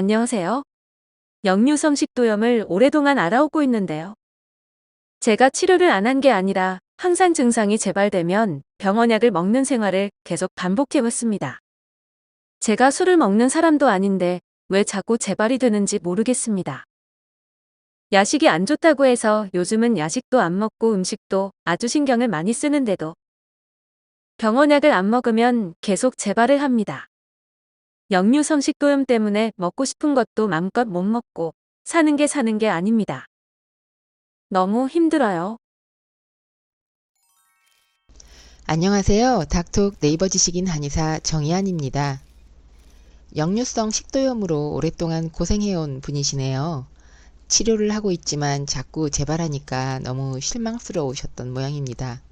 안녕하세요. 역류성 식도염을 오랫동안 알아오고 있는데요. 제가 치료를 안 한 게 아니라 항상 증상이 재발되면 병원약을 먹는 생활을 계속 반복해왔습니다. 제가 술을 먹는 사람도 아닌데 왜 자꾸 재발이 되는지 모르겠습니다. 야식이 안 좋다고 해서 요즘은 야식도 안 먹고 음식도 아주 신경을 많이 쓰는데도 병원약을 안 먹으면 계속 재발을 합니다. 역류 성 식도염 때문에 먹고 싶은 것도 맘껏 못 먹고 사는 게 사는 게 아닙니다. 너무 힘들어요. 안녕하세요. 닥톡 네이버 지식인 한의사 정희안입니다. 역류성 식도염으로 오랫동안 고생해온 분이시네요. 치료를 하고 있지만 자꾸 재발하니까 너무 실망스러우셨던 모양입니다.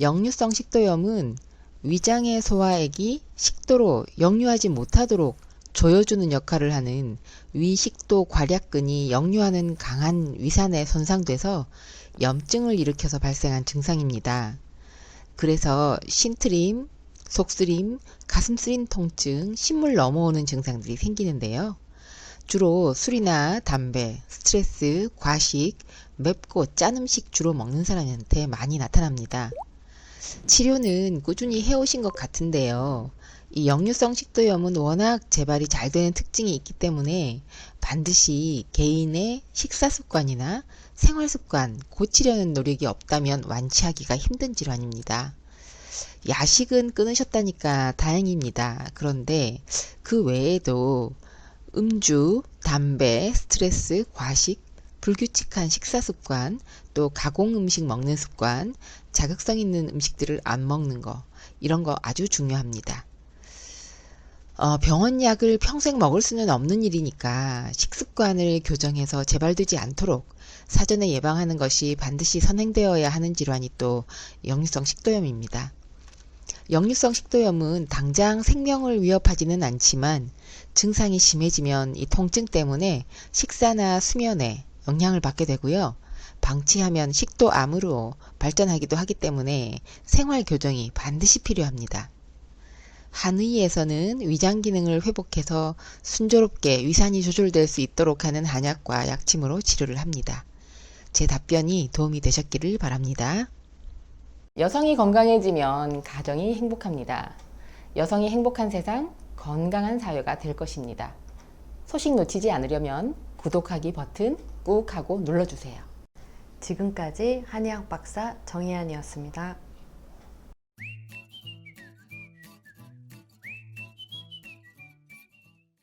역류성 식도염은 위장의 소화액이 식도로 역류하지 못하도록 조여주는 역할을 하는 위식도 괄약근이 역류하는 강한 위산에 손상돼서 염증을 일으켜서 발생한 증상입니다. 그래서 신트림, 속쓰림, 가슴 쓰림 통증, 신물 넘어오는 증상들이 생기는데요. 주로 술이나 담배, 스트레스, 과식, 맵고 짠 음식 주로 먹는 사람한테 많이 나타납니다. 치료는 꾸준히 해오신 것 같은데요. 이 역류성 식도염은 워낙 재발이 잘 되는 특징이 있기 때문에 반드시 개인의 식사 습관이나 생활 습관 고치려는 노력이 없다면 완치하기가 힘든 질환입니다. 야식은 끊으셨다니까 다행입니다. 그런데 그 외에도 음주, 담배, 스트레스, 과식, 불규칙한 식사 습관, 또 가공 음식 먹는 습관, 자극성 있는 음식들을 안 먹는 거, 이런 거 아주 중요합니다. 어, 병원 약을 평생 먹을 수는 없는 일이니까 식습관을 교정해서 재발되지 않도록 사전에 예방하는 것이 반드시 선행되어야 하는 질환이 또 역류성 식도염입니다. 역류성 식도염은 당장 생명을 위협하지는 않지만 증상이 심해지면 이 통증 때문에 식사나 수면에 영향을 받게 되고요. 방치하면 식도암으로 발전하기도 하기 때문에 생활 교정이 반드시 필요합니다. 한의에서는 위장 기능을 회복해서 순조롭게 위산이 조절될 수 있도록 하는 한약과 약침으로 치료를 합니다. 제 답변이 도움이 되셨기를 바랍니다. 여성이 건강해지면 가정이 행복합니다. 여성이 행복한 세상, 건강한 사회가 될 것입니다. 소식 놓치지 않으려면 구독하기 버튼 꾹 하고 눌러주세요. 지금까지 한의학 박사 정희안이었습니다.